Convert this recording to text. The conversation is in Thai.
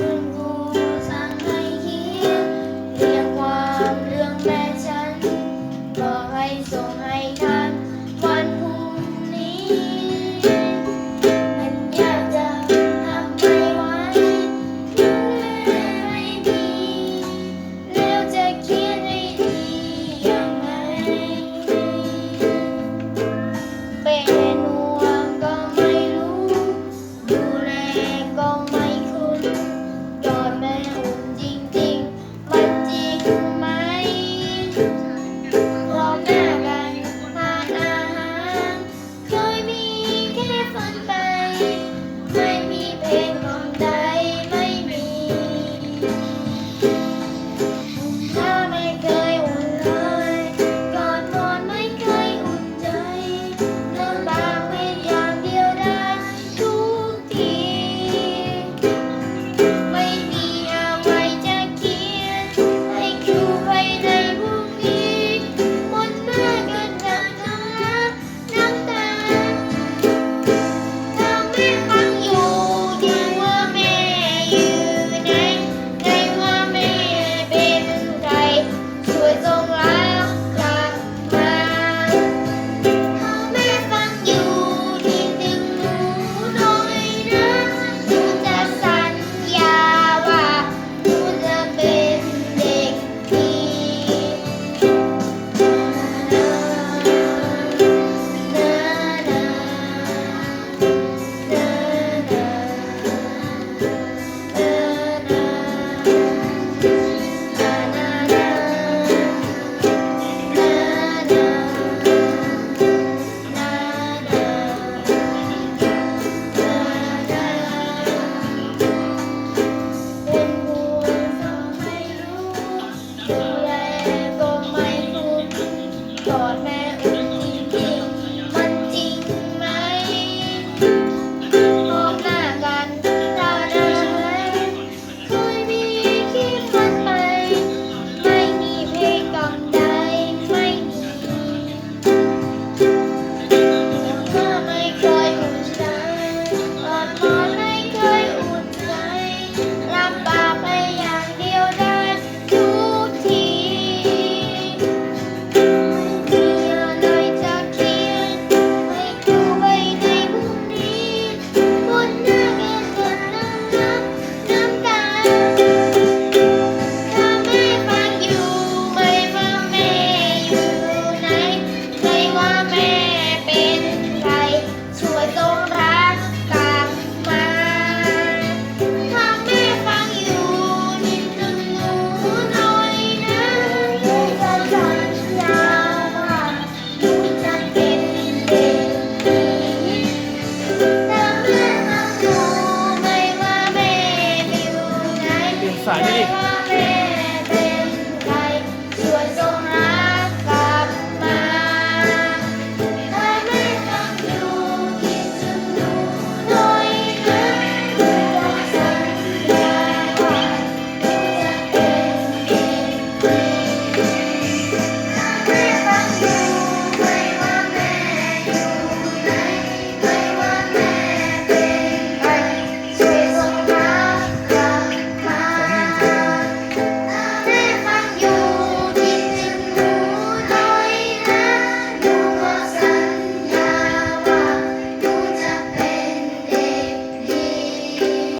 รูสั่งให้คิดเรียงความเรื่องแม่ฉันบอกให้ส่งให้ทันายดูดิ